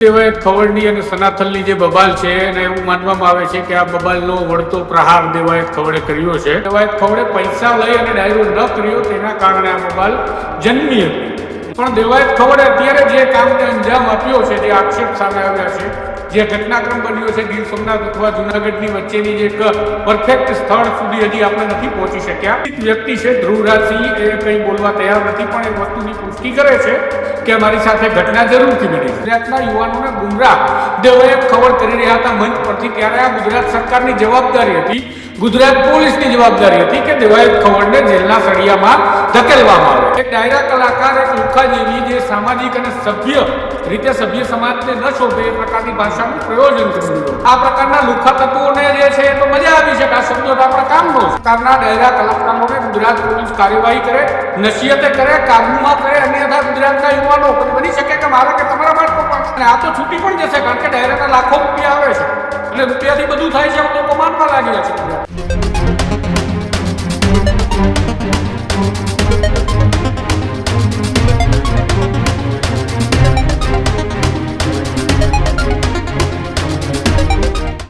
દેવાયત ખવડની અને સનાથલની જે બબાલ છે અને એવું માનવામાં આવે છે કે આ બબાલનો વળતો પ્રહાર દેવાયત ખવડે કર્યો છે. દેવાયત ખવડે પૈસા લઈ અને ડાયરો ન કર્યો તેના કારણે આ બબાલ જન્મી હતી. પણ દેવાયત ખવડે અત્યારે જે કામને અંજામ આપ્યો છે, જે આક્ષેપ સામે આવ્યા છે, જે ઘટનાક્રમ બન્યો છે, ગીર સોમનાથ અથવા જુનાગઢની વચ્ચેની જે એક પરફેક્ટ સ્થળ સુધી હજી આપણે નથી પહોંચી શક્યા. વ્યક્તિ છે ધ્રુવરાજસિંહ, એ કંઈ બોલવા તૈયાર નથી, પણ એ વસ્તુની પુષ્ટિ કરે છે. કે અમારી સાથે ઘટના જરૂરથી બની ગુજરાતના યુવાનોને ગુમરાહ. દેવાયત ખબર કરી રહ્યા હતા, મંચ પરથી ત્યારે આ ગુજરાત સરકારની જવાબદારી હતી. ગુજરાત પોલીસની જવાબદારી હતી કે દેવાયત ખવડને જેલના સળિયામાં ધકેલવામાં આવે. એક ડાયરા કલાકાર, એક લુખા જેવી જે સામાજિક અને સભ્ય રીતે સભ્ય સમાજને ન શોભે એ પ્રકારની ભાષાનું પ્રયોજન કર્યું આ પ્રકારના લુખા તત્વોને જે છે એ તો મજા આવી છે કે આ શબ્દો આપણા કામનો છે. સરકારના ડાયરા કલાકારોને ગુજરાત પોલીસ કાર્યવાહી કરે નસીહતે કરે, કાબુમાં કરે અન્યથા ગુજરાતના યુવાનો બની શકે કે મારા કે તમારા બાળકો પણ. આ તો છૂટી પણ જશે કારણ કે ડાયરાના લાખો રૂપિયા આવે છે. અને રૂપિયાથી બધું થાય છે લોકો માનવા લાગ્યા છે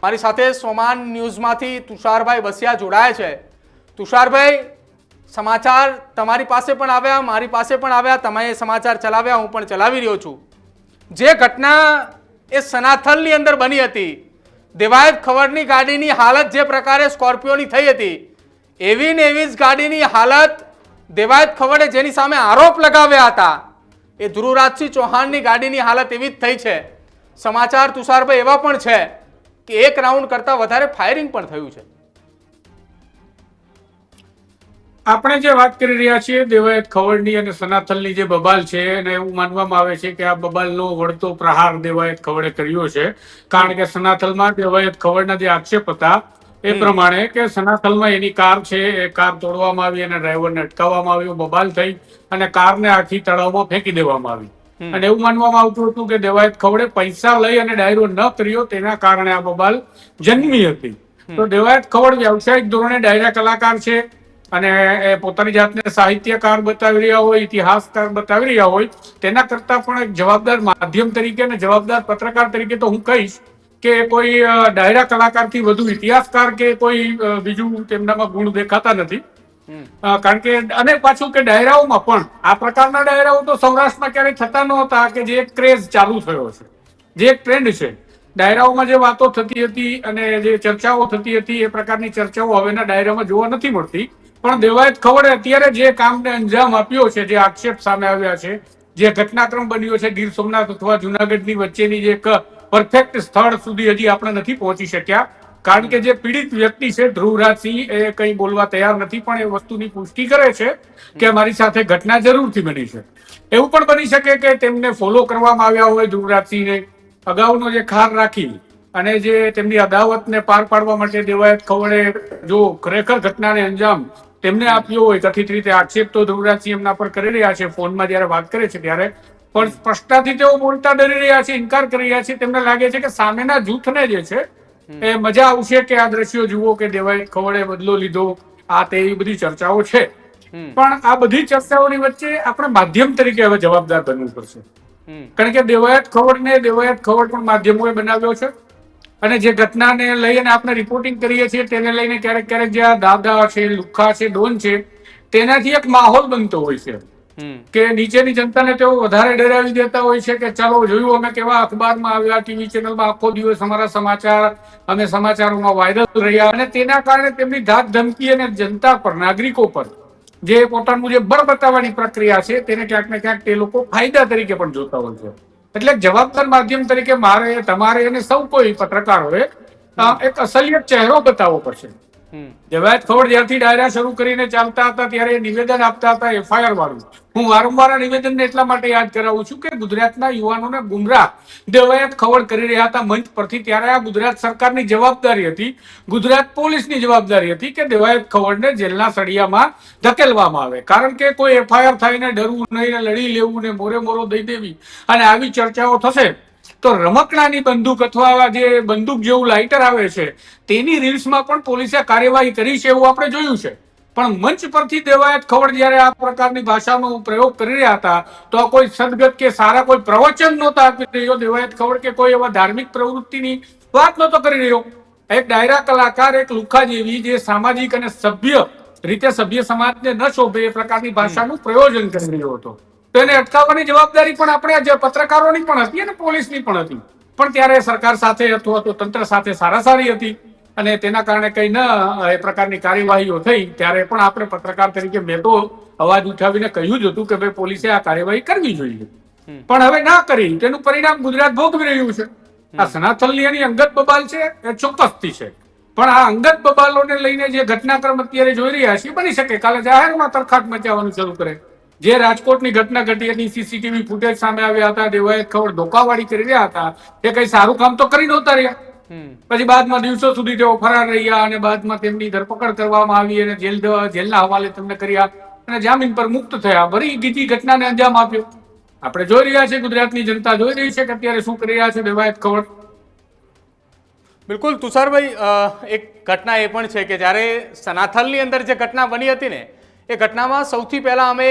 મારી સાથે સોમાન ન્યૂઝમાંથી તુષારભાઈ બસિયા જોડાયા છે. તુષારભાઈ, સમાચાર તમારી પાસે પણ આવ્યા, મારી પાસે પણ આવ્યા, તમે સમાચાર ચલાવ્યા, હું પણ ચલાવી રહ્યો છું. જે ઘટના એ સનાથલની અંદર બની હતી, દેવાયત ખવડની ગાડીની હાલત જે પ્રકારે સ્કોર્પિયોની થઈ હતી, એવી ને એવી જ ગાડીની હાલત દેવાયત ખવડે જેની સામે આરોપ લગાવ્યા હતા. એ ધ્રુવરાજસિંહ ચૌહાણની ગાડીની હાલત એવી જ થઈ છે. સમાચાર તુષારભાઈ એવા પણ છે. કે એક રાઉન્ડ કરતાં વધારે ફાયરિંગ પણ થયું છે. આપણે જે વાત કરી રહ્યા છીએ દેવાયત ખવડની અને સનાથલની જે બબાલ છે અને એવું માનવામાં આવે છે કે આ બબાલનો વળતો પ્રહાર દેવાયત ખવડે કર્યો છે. કારણ કે સનાથલમાં દેવાયત ખવડના જે આક્ષેપ હતા એ પ્રમાણે કે સનાથલમાં એની કાર છે એ કાર તોડવામાં આવી અને ડ્રાઈવરને અટકાવવામાં આવ્યો બબાલ થઈ અને કારને આખી તળાવમાં ફેંકી દેવામાં આવી. અને એવું માનવામાં આવતું હતું કે દેવાયત ખવડે પૈસા લઈ અને ડાયરો ન કર્યો તેના કારણે આ બબાલ જન્મી હતી. તો દેવાયત ખવડ વ્યવસાયિક ધોરણે ડાયરા કલાકાર છે અને એ પોતાની જાતને સાહિત્યકાર બતાવી રહ્યા હોય ઇતિહાસકાર બતાવી રહ્યા હોય તેના કરતા પણ એક જવાબદાર માધ્યમ તરીકે અને જવાબદાર પત્રકાર તરીકે તો હું કહીશ કે કોઈ ડાયરા કલાકારથી વધુ ઇતિહાસકાર કે કોઈ બીજું તેમનામાં ગુણ દેખાતા નથી. કારણ કે અને પાછું કે ડાયરાઓમાં પણ, આ પ્રકારના ડાયરાઓ તો સૌરાષ્ટ્રમાં ક્યારેય થતા નહોતા કે જે એક ક્રેઝ ચાલુ થયો છે. જે એક ટ્રેન્ડ છે. ડાયરાઓમાં જે વાતો થતી હતી અને જે ચર્ચાઓ થતી હતી, એ પ્રકારની ચર્ચાઓ હવેના ડાયરામાં જોવા નથી મળતી. પણ દેવાયત ખવડે અત્યારે જે કામને અંજામ આપ્યો છે, જે આક્ષેપ સામે આવ્યા છે, જે ઘટનાક્રમ બન્યો છે, ગીર સોમનાથ અથવા જુનાગઢની વચ્ચેની જે એક પરફેક્ટ સ્થળ સુધી હજી આપણે નથી પહોંચી શક્યા. કારણ કે જે પીડિત વ્યક્તિ છે, ધ્રુવરાજસિંહ, એ કંઈ બોલવા તૈયાર નથી, પણ એ વસ્તુની પુષ્ટિ કરે છે કે મારી સાથે ઘટના જરૂરથી બની છે. એવું પણ બની શકે કે તેમને ફોલો કરવામાં આવ્યા હોય ધ્રુવરાજસિંહને. અગાઉનો જે ખાર રાખી અને જે તેમની અદાવતને પાર પાડવા માટે દેવાયત ખવડે જો ખરેખર ઘટનાને અંજામ તેમને આપ્યો હોય, કથિત રીતે આક્ષેપ તો ધ્રુવરાજસિંહ એમના પર કરી રહ્યા છે, ફોનમાં જ્યારે વાત કરે છે ત્યારે. પણ સ્પષ્ટતાથી તેઓ બોલતા ડરી રહ્યા છે, ઇનકાર કરી રહ્યા છે. તેમને લાગે છે કે સામેના જૂથને જે છે એ મજા આવશે કે આ દ્રશ્યો જુઓ કે દેવાય ખવડે બદલો લીધો? આ તે એવી બધી ચર્ચાઓ છે. પણ આ બધી ચર્ચાઓની વચ્ચે આપણે માધ્યમ તરીકે હવે જવાબદાર બનવું પડશે. કારણ કે દેવાયત ખવડને દેવાયત ખવડ પણ માધ્યમોએ બનાવ્યો છે. અને જે ઘટનાને લઈને આપણે રિપોર્ટિંગ કરીએ છીએ તેને લઈને ક્યારેક ક્યારેક જે આ દાદા છે લુખા છે ડોન છે તેનાથી એક માહોલ બનતો હોય છે. કે નીચેની જનતાને તેઓ વધારે ડરાવી દેતા હોય છે કે ચાલો જોયું અમે કેવા અખબારમાં આવ્યા, ટીવી ચેનલમાં આખો દિવસ અમારા સમાચાર અમે સમાચારોમાં વાયરલ રહ્યા. અને તેના કારણે તેમની ધાક ધમકી અને જનતા પર, નાગરિકો પર, જે પોતાનું જે બળ બતાવવાની પ્રક્રિયા છે, તેને ક્યાંક ને ક્યાંક તે લોકો ફાયદા તરીકે પણ જોતા હોય છે. એટલે જવાબદાર માધ્યમ તરીકે મારે, તમારે અને સૌ કોઈ પત્રકારોએ એક અસલિયત ચહેરો બતાવવો પડશે. દેવાયત ખવડ જ્યારથી ડાયરા શરૂ કરીને ચાલતા હતા, ત્યારે નિવેદન આપતા હતા એફઆઈઆર વાળું. હું વારંવાર નિવેદનને એટલા માટે યાદ કરાવું છું કે ગુજરાતના યુવાનોને ગુમરાહ દેવાયત ખવડ કરી રહ્યા હતા મંચ પરથી, ત્યારે આ ગુજરાત સરકારની જવાબદારી હતી, ગુજરાત પોલીસની જવાબદારી હતી કે દેવાયત ખવડને જેલના સળિયામાં ધકેલવામાં આવે. કારણ કે કોઈ એફઆઈઆર થઈને ડરવું નહીં લડી લેવું ને મોરે મોરો દઈ દેવી. અને આવી ચર્ચાઓ થશે તો રમકડાની બંદૂક અથવા જે બંદૂક જેવું લાઇટર આવે છે, તેની રીલ્સમાં પણ પોલીસે કાર્યવાહી કરી છે એવું આપણે જોયું છે. પણ મંચ પરથી દેવાયત ખવડ જ્યારે આ પ્રકારની ભાષાનો પ્રયોગ કરી રહ્યા હતા, તો આ કોઈ સદગત કે સારા કોઈ પ્રવચન નહોતા આપી રહ્યો. દેવાયત ખવડ કે કોઈ એવા ધાર્મિક પ્રવૃત્તિની વાત નહોતો કરી રહ્યો. એક ડાયરા કલાકાર, એક લુખા જેવી જે સામાજિક અને સભ્ય રીતે સભ્ય સમાજને ન શોભે એ પ્રકારની ભાષાનું પ્રયોજન કરી રહ્યો હતો. તો એને અટકાવવાની જવાબદારી પણ આપણે જે પત્રકારોની પણ હતી અને પોલીસની પણ હતી. પણ ત્યારે સરકાર સાથે અથવા તો તંત્ર સાથે સારા સારી હતી અને તેના કારણે કઈ ન એ પ્રકારની કાર્યવાહીઓ થઈ. ત્યારે પણ આપણે પત્રકાર તરીકે મેં તો અવાજ ઉઠાવીને કહ્યું જ હતું કે ભાઈ પોલીસે આ કાર્યવાહી કરવી જોઈએ. પણ હવે ના કરી. તેનું પરિણામ ગુજરાત ભોગવી રહ્યું છે. આ સનાથલની એની અંગત બબાલ છે એ ચોક્કસથી છે. પણ આ અંગત બબાલોને લઈને જે ઘટનાક્રમ અત્યારે જોઈ રહ્યા છીએ બની શકે. કાલે જાહેરમાં તરખાટ મચાવવાનું શરૂ કરે. જે રાજકોટની ઘટના ઘટી હતી સીસીટીવી ફૂટેજ સામે આવ્યા હતા દેવાએ ખબર ધોકાવાળી કરી રહ્યા હતા એ કઈ સારું કામ તો કરી નહોતા રહ્યા. પછી બાદમાં દિવસો સુધી તેઓ ફરાર રહ્યા અને બાદમાં તેમની ધરપકડ કરવામાં આવી અને જેલ જેલના હવાલે તેમને કર્યા અને જામીન પર મુક્ત થયા. વળી બીજી ઘટનાને અંજામ આપ્યો. આપણે જોઈ રહ્યા છે ગુજરાતની જનતા જોઈ રહી છે કે અત્યારે શું કરી રહ્યા છે દેવાયત ખબર. બિલકુલ તુષારભાઈ એક ઘટના એ પણ છે કે જ્યારે સનાથલની અંદર જે ઘટના બની હતી ને એ ઘટનામાં સૌથી પહેલા અમે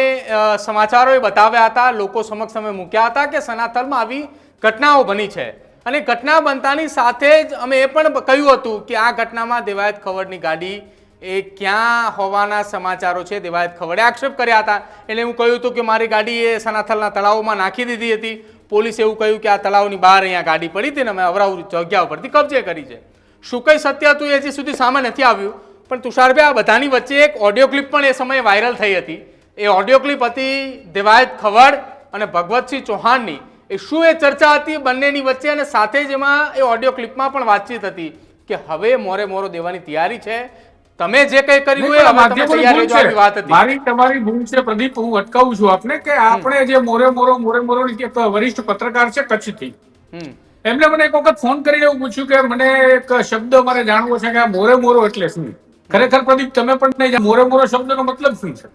સમાચારોએ બતાવ્યા હતા, લોકો સમક્ષ અમે મૂક્યા હતા કે સનાથલમાં આવી ઘટનાઓ બની છે. અને ઘટના બનતાની સાથે જ અમે એ પણ કહ્યું હતું કે આ ઘટનામાં દેવાયત ખવડની ગાડી એ ક્યાં હોવાના સમાચારો છે, દેવાયત ખવડે આક્ષેપ કર્યા હતા. એટલે હું કહ્યું હતું કે મારી ગાડી એ સનાથલના તળાવમાં નાખી દીધી હતી. પોલીસે એવું કહ્યું કે આ તળાવની બહાર અહીંયા ગાડી પડી હતી ને અમે અવરાવ જગ્યા ઉપરથી કબજે કરી છે. શું કંઈ સત્ય હતું એ હજી સુધી સામે નથી આવ્યું. પણ તુષારભાઈ આ બધાની વચ્ચે એક ઓડિયો ક્લિપ પણ એ સમયે વાયરલ થઈ હતી. એ ઓડિયો ક્લિપ હતી દેવાયત ખવડ અને ભગવતસિંહ ચૌહાણની. એ શું એ ચર્ચા હતી બંનેની વચ્ચે અને સાથે જ એમાં એ ઓડિયો ક્લિપમાં પણ વાતચીત હતી કે હવે મોરે મોરો દેવાની તૈયારી છે. તમે જે કઈ કર્યું વાત હતી. મારી તમારી ભૂલ છે પ્રદીપ હું અટકાવું છું આપને કે આપણે જે મોરે મોરો મોરે મોરો વરિષ્ઠ પત્રકાર છે કચ્છથી. હમ. એમને મને એક વખત ફોન કરીને એવું પૂછ્યું કે મને એક શબ્દ મારે જાણવો છે કે આ મોરે મોરો એટલે શું? ખરેખર પ્રદીપ તમે પણ નહીં. મોરે મોરો શબ્દનો મતલબ શું છે?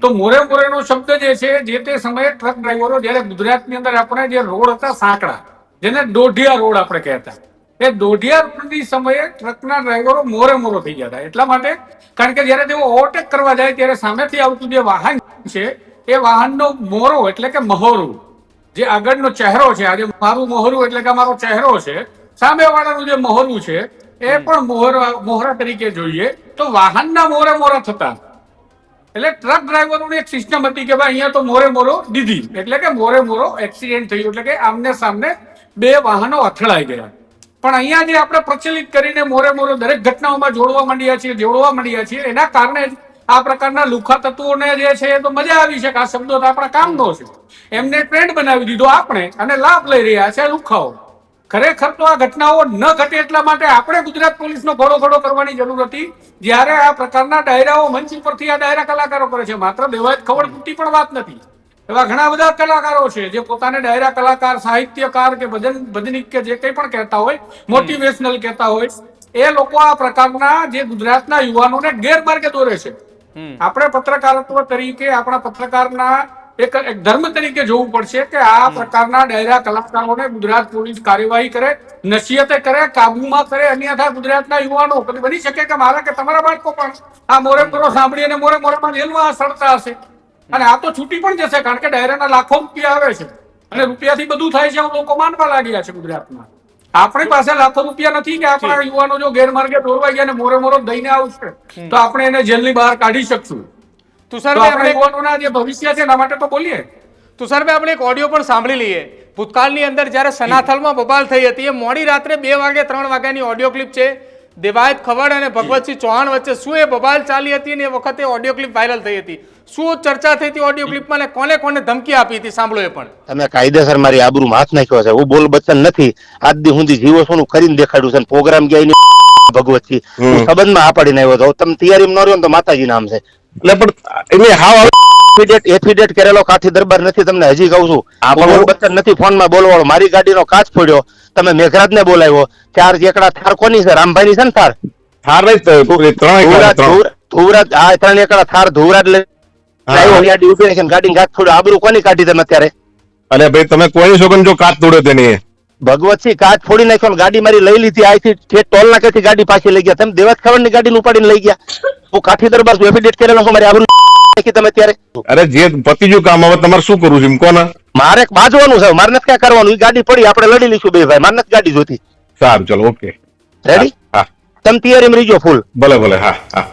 તો મોરે મોરેનો શબ્દ જે છે જે તે સમયે ટ્રક ડ્રાઈવરો ગુજરાત ગુજરાતની અંદર આપણે જે રોડ હતા સાંકડા જેને દોઢિયા રોડ આપણે કહેતા. એ દોઢિયા રોડની સમયે ટ્રકના ડ્રાઈવરો મોરે મોરો થઈ ગયા હતા એટલા માટે કારણ કે જયારે તેઓ ઓવરટેક કરવા જાય ત્યારે સામેથી આવતું જે વાહન છે એ વાહનનો મોરો એટલે કે મહોરું જે આગળનો ચહેરો છે. આજે મારું મોહરું એટલે કે મારો ચહેરો છે સામે વાળાનું જે મોહરું છે એ પણ મોહરા મોહરા તરીકે જોઈએ તો વાહનના મોરે મોરા થતા. એટલે ટ્રક ડ્રાઈવરોની એક સિસ્ટમ હતી કે ભાઈ અહીંયા તો મોરે મોરો દીધી. એટલે કે મોરે મોરો એક્સિડન્ટ થયું. એટલે કે આમને સામને બે વાહનો અથડાઈ ગયા. પણ અહીંયા જે આપણે પ્રચલિત કરીને મોરે મોરો દરેક ઘટનાઓમાં જોડવા માંડ્યા છીએ જોડવા માંડ્યા છીએ, એના કારણે આ પ્રકારના લુખા તત્વોને જે છે એ તો મજા આવી છે કે આ શબ્દો તો આપણા કામનો છે. એમને ટ્રેન્ડ બનાવી દીધો આપણે અને લાભ લઈ રહ્યા છે લુખાઓ. ખરેખર તો આ ઘટનાઓ ન ઘટે એટલા માટે આપણે ગુજરાત પોલીસનો ઘોડો ઘોડો કરવાની જરૂર હતી. જ્યારે આ પ્રકારના ડાયરાઓ મંચ ઉપરથી આ ડાયરા કલાકારો કરે છે. માત્ર દેવાયત ખબર પૂરતી પણ વાત નથી. એવા ઘણા બધા કલાકારો છે જે પોતાને ડાયરા કલાકાર સાહિત્યકાર કે ભજન ભજનિક કે જે કંઈ પણ કહેતા હોય મોટિવેશનલ કહેતા હોય એ લોકો આ પ્રકારના જે ગુજરાતના યુવાનોને ગેરમાર્ગે દોરે છે. આપણે પત્રકારત્વ તરીકે આપણા પત્રકારના એક એક ધર્મ તરીકે જોવું પડશે કે આ પ્રકારના ડાયરા કલાકારોને ગુજરાત પોલીસ કાર્યવાહી કરે નસીહતે કરે કાબુમાં કરે અન્યથા ગુજરાતના યુવાનો બની શકે કે મારા કે તમારા બાળકો પણ આ મોરે મોરો સાંભળી અને મોરે મોરામાં જેલમાં સડતા હશે. અને આ તો છૂટી પણ જશે કારણ કે ડાયરાના લાખો રૂપિયા આવે છે. અને રૂપિયાથી બધું થાય છે એવું લોકો માનવા લાગ્યા છે ગુજરાતમાં. આપણી પાસે લાખો રૂપિયા નથી કે આપણા યુવાનો જો ગેરમાર્ગે દોરવાઈ ગયા અને મોરે મોરો દઈને આવશે તો આપણે એને જેલની બહાર કાઢી શકશું. તુષારભાઈ આપણે યુવાનોના જે ભવિષ્ય છે એના માટે તો બોલીએ. તુષારભાઈ આપણે એક ઓડિયો પણ સાંભળી લઈએ. ભૂતકાળની અંદર જ્યારે સનાથલમાં બબાલ થઈ હતી એ મોડી રાત્રે બે વાગે ત્રણ વાગ્યાની ઓડિયો ક્લિપ છે. દેવાયત ખવડ અને ભગવતસિંહ ચૌહાણ વચ્ચે શું એ બબાલ ચાલી હતી અને એ વખતે ઓડિયો ક્લિપ વાયરલ થઈ હતી? શું ચર્ચા થઈ હતી ઓડિયો ક્લિપમાં અને કોને કોને ધમકી આપી હતી? સાંભળો એ પણ. તમે કાયદેસર મારી આબરૂમાં હાથ નાખ્યો છે. હું બોલ બચ્ચન નથી. આજ દી હું જીવો છું કરીને દેખાડ્યું છે પ્રોગ્રામ ગયા ભગવતસિંહ. ભગવતજી હું સંબંધમાં આ પડીને આવ્યો હતો તમે તૈયારી ન રહ્યો ને તો માતાજી નામ છે. એટલે પણ એની હાવ એફિડેટ એફિડેટ કરેલો કાથી દરબાર નથી તમને હજી કહું છું. આ પણ- બચ્ચન નથી ફોનમાં બોલવાનો મારી ગાડીનો કાચ ફોડ્યો. તમે મેઘરાજને બોલાવ્યો. ચાર એકડા થાર કોની છે? રામભાઈની છે ને થાર? થાર નહીં ધુવરાજ આ ત્રણ એકડા થાર ધુવરાજ લઈ હા. ગાડી ઊભી રાખીને ગાચ ફોડ્યો. આબરૂ કોની કાઢી તમે અત્યારે? અને ભાઈ તમે કોઈ છોકરીને જો કાચ તોડ્યો તેની ભગવતસિંહ કાચ ફોડી નાખ્યો ગાડી મારી લઈ લીધી. આથી ઠેઠ ટોલ નાકેથી ગાડી પાછી લઈ ગયા. તમે દેવાજ ખવડની ગાડી ઉપાડીને લઈ ગયા. હું કાઠી દરબાર એફિડેટ કરેલો છું મારી આબરૂ તમે ત્યારે. અરે જે પતિ જો કામ હવે તમારે શું કરવું છે? એમ કોને? મારે બાજવાનું છે મારે નથી ક્યાં કરવાનું. એ ગાડી પડી આપણે લડી લઈશું બે ભાઈ. મારે નથી ગાડી જોતી સારું ચલો ઓકે રેડી હા તમે મરી રહીજો ફૂલ. ભલે ભલે હા હા.